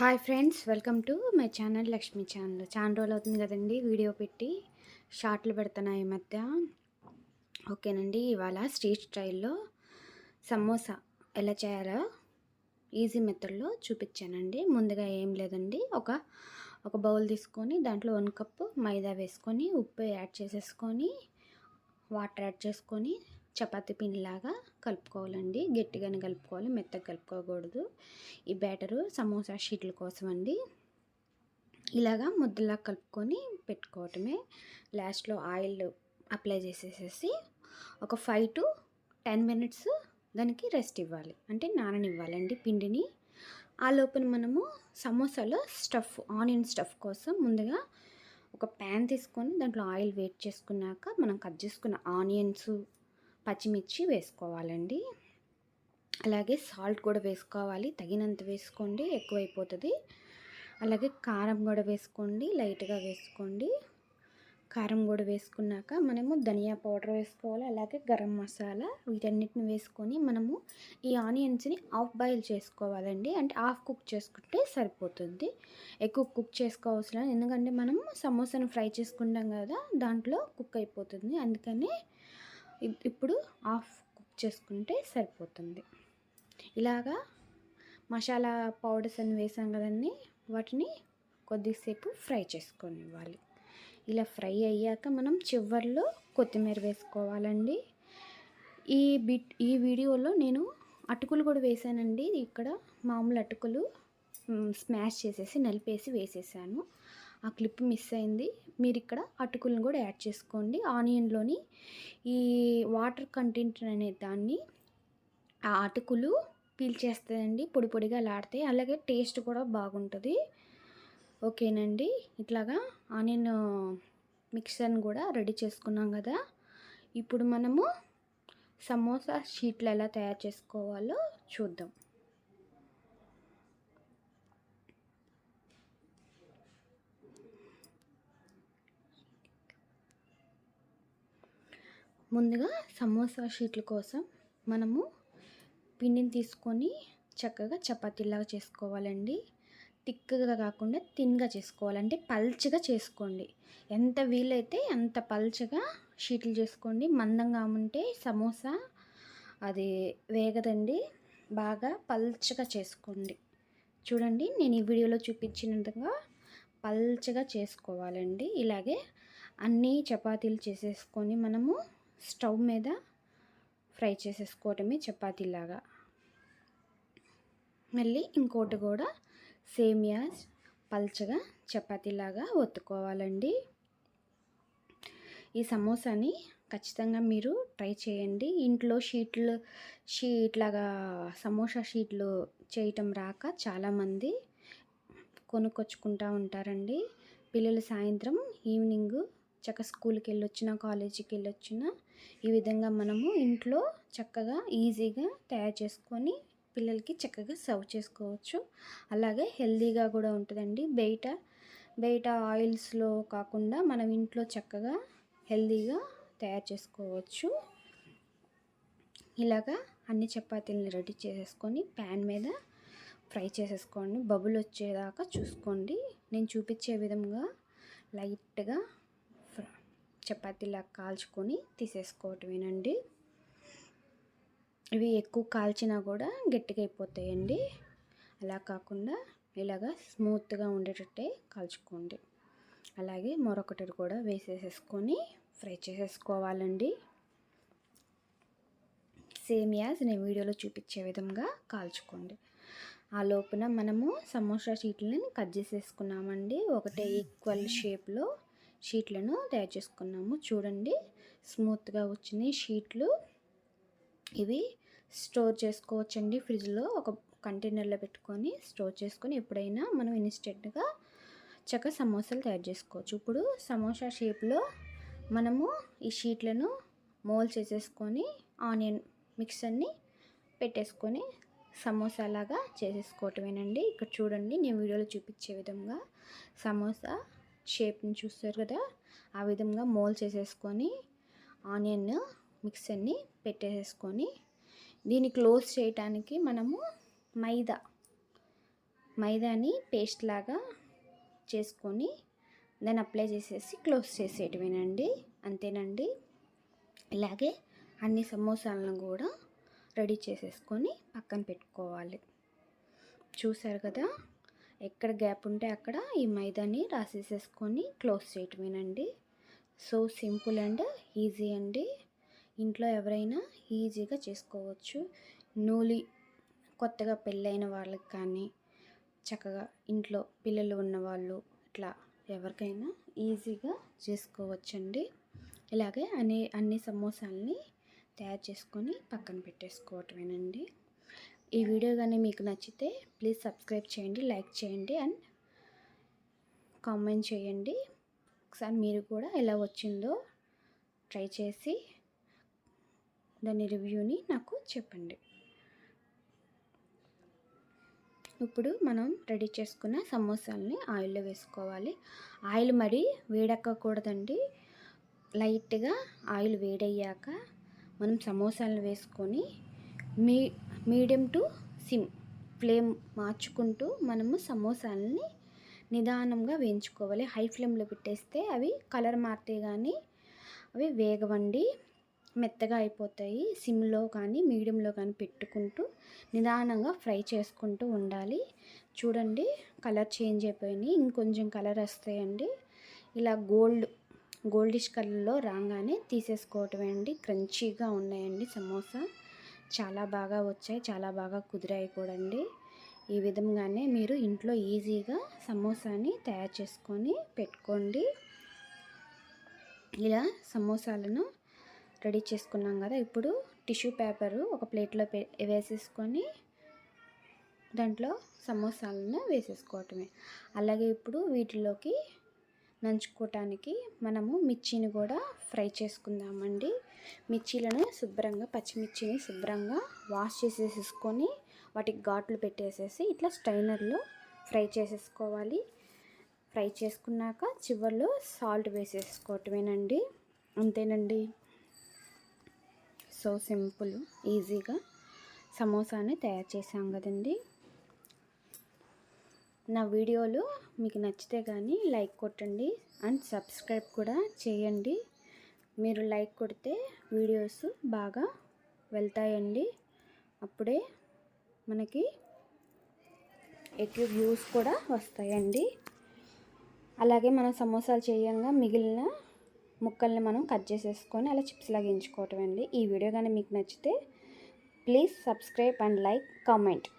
Hi friends welcome to my channel Lakshmi channel. చాలా రోజులు అవుతుంది కదండి వీడియో పెట్టి. షార్ట్లు పెడుతున్నా ఈ మధ్య. ఓకేనండి ఇవాళ స్ట్రీట్ స్టైల్లో సమోసా ఎలా చేయాలో ఈజీ మెథడ్లో చూపించానండి. ముందుగా ఏం లేదండి ఒక ఒక బౌల్ తీసుకొని దాంట్లో వన్ కప్పు మైదా వేసుకొని ఉప్పు యాడ్ చేసేసుకొని వాటర్ యాడ్ చేసుకొని చపాతీ పిండిలాగా కలుపుకోవాలండి. గట్టిగానే కలుపుకోవాలి మెత్తగా కలుపుకోకూడదు. ఈ బ్యాటరు సమోసా షీట్ల కోసం అండి ఇలాగా ముద్దలా కలుపుకొని పెట్టుకోవటమే. లాస్ట్లో ఆయిల్ అప్లై చేసేసేసి ఒక ఫైవ్ టు టెన్ మినిట్స్ దానికి రెస్ట్ ఇవ్వాలి. అంటే నాననివ్వాలండి పిండిని. ఆ లోపల మనము సమోసాలో స్టఫ్ ఆనియన్ స్టఫ్ కోసం ముందుగా ఒక ప్యాన్ తీసుకొని దాంట్లో ఆయిల్ వేట్ చేసుకున్నాక మనం కట్ చేసుకున్న ఆనియన్స్ పచ్చిమిర్చి వేసుకోవాలండి. అలాగే సాల్ట్ కూడా వేసుకోవాలి. తగినంత వేసుకోండి ఎక్కువైపోతుంది. అలాగే కారం కూడా వేసుకోండి లైట్గా వేసుకోండి. కారం కూడా వేసుకున్నాక మనము ధనియా పౌడర్ వేసుకోవాలి. అలాగే గరం మసాలా వీటన్నిటిని వేసుకొని మనము ఈ ఆనియన్స్ని ఆఫ్ బాయిల్ చేసుకోవాలండి. అంటే హాఫ్ కుక్ చేసుకుంటే సరిపోతుంది. ఎక్కువ కుక్ చేసుకోవాల్సిన ఎందుకంటే మనం సమోసాను ఫ్రై చేసుకుంటాం కదా దాంట్లో కుక్ అయిపోతుంది. అందుకని ఇప్పుడు ఆఫ్ కుక్ చేసుకుంటే సరిపోతుంది. ఇలాగా మసాలా పౌడర్స్ అని వేసాం కదండి వాటిని కొద్దిసేపు ఫ్రై చేసుకొని ఇవ్వాలి ఇలా ఫ్రై అయ్యాక మనం చివరిలో కొత్తిమీర వేసుకోవాలండి. ఈ బిట్ ఈ వీడియోలో నేను అటుకులు కూడా వేసానండి. ఇక్కడ మామూలు అటుకులు స్మాష్ చేసేసి నలిపేసి వేసేసాను. ఆ క్లిప్ మిస్ అయింది. మీరు ఇక్కడ అటుకులను కూడా యాడ్ చేసుకోండి. ఆనియన్లోని ఈ వాటర్ కంటెంట్ అనే దాన్ని ఆ అటుకులు పీల్చేస్తాయండి. పొడి పొడిగా లాడితే అలాగే టేస్ట్ కూడా బాగుంటుంది. ఓకేనండి. ఇట్లాగా ఆనియన్ మిక్సర్ని కూడా రెడీ చేసుకున్నాం కదా. ఇప్పుడు మనము సమోసా షీట్లు ఎలా తయారు చేసుకోవాలో చూద్దాం. ముందుగా సమోసా షీట్ల కోసం మనము పిండిని తీసుకొని చక్కగా చపాతీలాగా చేసుకోవాలండి. థిక్గా కాకుండా థిన్గా చేసుకోవాలంటే పల్చగా చేసుకోండి. ఎంత వీలైతే అంత పల్చగా షీట్లు చేసుకోండి. మందంగా ఉంటే సమోసా అది వేగదండి. బాగా పల్చగా చేసుకోండి. చూడండి నేను ఈ వీడియోలో చూపించినట్టుగా పల్చగా చేసుకోవాలండి. ఇలాగే అన్ని చపాతీలు చేసేసుకొని మనము స్టవ్ మీద ఫ్రై చేసేసుకోవటమే చపాతీలాగా. మళ్ళీ ఇంకోటి కూడా సేమియా పల్చగా చపాతీలాగా ఒత్తుకోవాలండి. ఈ సమోసాని ఖచ్చితంగా మీరు ట్రై చేయండి. ఇంట్లో షీట్లు షీట్లాగా సమోసా షీట్లు చేయటం రాక చాలామంది కొనుక్కొచ్చుకుంటూ ఉంటారండి. పిల్లలు సాయంత్రం ఈవినింగ్ చక్కగా స్కూల్కి వెళ్ళొచ్చినా కాలేజీకి వెళ్ళొచ్చినా ఈ విధంగా మనము ఇంట్లో చక్కగా ఈజీగా తయారు చేసుకొని పిల్లలకి చక్కగా సర్వ్ చేసుకోవచ్చు. అలాగే హెల్తీగా కూడా ఉంటుందండి. బయట బయట ఆయిల్స్లో కాకుండా మనం ఇంట్లో చక్కగా హెల్తీగా తయారు చేసుకోవచ్చు. ఇలాగా అన్ని చపాతీలను రెడీ చేసేసుకొని ప్యాన్ మీద ఫ్రై చేసేసుకోండి. బబుల్ వచ్చేదాకా చూసుకోండి. నేను చూపించే విధంగా లైట్గా చపాతీలా కాల్చుకొని తీసేసుకోవటమేనండి. ఇవి ఎక్కువ కాల్చినా కూడా గట్టిగా అయిపోతాయండి అలా కాకుండా ఇలాగా స్మూత్గా ఉండేటట్టే కాల్చుకోండి. అలాగే మరొకటి కూడా వేసేసేసుకొని ఫ్రై చేసేసుకోవాలండి. సేమ్ యాజ్ నేను వీడియోలో చూపించే విధంగా కాల్చుకోండి. ఆ లోపల మనము సమోసా షీట్లని కట్ చేసేసుకున్నామండి. ఒకటే ఈక్వల్ షేప్లో షీట్లను తయారు చేసుకున్నాము. చూడండి స్మూత్గా వచ్చినాయి షీట్లు. ఇవి స్టోర్ చేసుకోవచ్చండి ఫ్రిడ్జ్లో. ఒక కంటైనర్లో పెట్టుకొని స్టోర్ చేసుకొని ఎప్పుడైనా మనం ఇన్స్టెంట్గా చక్క సమోసాలు తయారు చేసుకోవచ్చు. ఇప్పుడు సమోసా షేప్లో మనము ఈ షీట్లను మోల్ చేసేసుకొని ఆనియన్ మిక్సర్ని పెట్టేసుకొని సమోసా లాగా చేసేసుకోవటమేనండి. ఇక్కడ చూడండి నేను వీడియోలో చూపించే విధంగా సమోసా షేప్ని చూస్తారు కదా ఆ విధంగా మోల్ చేసేసుకొని ఆనియన్ మిక్సర్ని పెట్టేసేసుకొని దీన్ని క్లోజ్ చేయటానికి మనము మైదా మైదాని పేస్ట్ లాగా చేసుకొని దాన్ని అప్లై చేసేసి క్లోజ్ చేసేయటమేనండి అంతేనండి. ఇలాగే అన్ని సమోసాలను కూడా రెడీ చేసేసుకొని పక్కన పెట్టుకోవాలి. చూసారు కదా? ఎక్కడ గ్యాప్ ఉంటే అక్కడ ఈ మైదాని రాసేసేసుకొని క్లోజ్ చేయటమేనండి. సో సింపుల్ అండ్ ఈజీ అండి. ఇంట్లో ఎవరైనా ఈజీగా చేసుకోవచ్చు. నూలి కొత్తగా పెళ్ళైన వాళ్ళకి కానీ చక్కగా ఇంట్లో పిల్లలు ఉన్నవాళ్ళు ఇట్లా ఎవరికైనా ఈజీగా చేసుకోవచ్చండి. ఇలాగే అన్ని అన్ని సమోసాలని తయారు చేసుకొని పక్కన పెట్టేసుకోవటమేనండి. ఈ వీడియో కానీ మీకు నచ్చితే ప్లీజ్ సబ్స్క్రైబ్ చేయండి లైక్ చేయండి అండ్ కామెంట్ చేయండి. ఒకసారి మీరు కూడా ఎలా వచ్చిందో ట్రై చేసి దాని రివ్యూని నాకు చెప్పండి. ఇప్పుడు మనం రెడీ చేసుకున్న సమోసాలని ఆయిల్లో వేసుకోవాలి. ఆయిల్ మరి వేడెక్కకూడదండి. లైట్గా ఆయిల్ వేడయ్యాక మనం సమోసాలను వేసుకొని మీ మీడియం టు సిమ్ ఫ్లేమ్ మార్చుకుంటూ మనము సమోసాలని నిదానంగా వేయించుకోవాలి. హై ఫ్లేమ్లో పెట్టేస్తే అవి కలర్ మారితే కానీ అవి వేగవండి మెత్తగా అయిపోతాయి. సిమ్లో కానీ మీడియంలో కానీ పెట్టుకుంటూ నిదానంగా ఫ్రై చేసుకుంటూ ఉండాలి. చూడండి కలర్ చేంజ్ అయిపోయినాయి. ఇంకొంచెం కలర్ వస్తాయండి. ఇలా గోల్డ్ గోల్డిష్ కలర్లో రాగానే తీసేసుకోవటమే అండి. క్రంచీగా ఉన్నాయండి సమోసా. చాలా బాగా వచ్చాయి చాలా బాగా కుదిరాయి కూడా అండి ఈ విధంగానే మీరు ఇంట్లో ఈజీగా సమోసాని తయారు చేసుకొని పెట్టుకోండి. ఇలా సమోసాలను రెడీ చేసుకున్నాం కదా ఇప్పుడు టిష్యూ పేపరు ఒక ప్లేట్లో వేసేసుకొని దాంట్లో సమోసాలను వేసేసుకోవటమే. అలాగే ఇప్పుడు వీటిలోకి నంచుకోవటానికి మనము మిర్చిని కూడా ఫ్రై చేసుకుందామండి. మిర్చీలను శుభ్రంగా పచ్చిమిర్చిని శుభ్రంగా వాష్ చేసేసుకొని వాటికి ఘాట్లు పెట్టేసేసి ఇట్లా స్ట్రైనర్లో ఫ్రై చేసేసుకోవాలి. ఫ్రై చేసుకున్నాక చివరిలో సాల్ట్ వేసేసుకోవటమేనండి. అంతేనండి. సో సింపుల్ ఈజీగా సమోసాని తయారు చేసాం కదండి. నా వీడియోలు మీకు నచ్చితే కానీ లైక్ కొట్టండి అండ్ సబ్స్క్రైబ్ కూడా చేయండి. మీరు లైక్ కొడితే వీడియోస్ బాగా వెళ్తాయండి. అప్పుడే మనకి ఎక్కువ వ్యూస్ కూడా వస్తాయండి. అలాగే మనం సమోసాలు చేయంగా మిగిలిన ముక్కల్ని మనం కట్ చేసేసుకొని అలా చిప్స్ లాగా ఎంచుకోవటం అండి. ఈ వీడియో కానీ మీకు నచ్చితే please subscribe and like comment.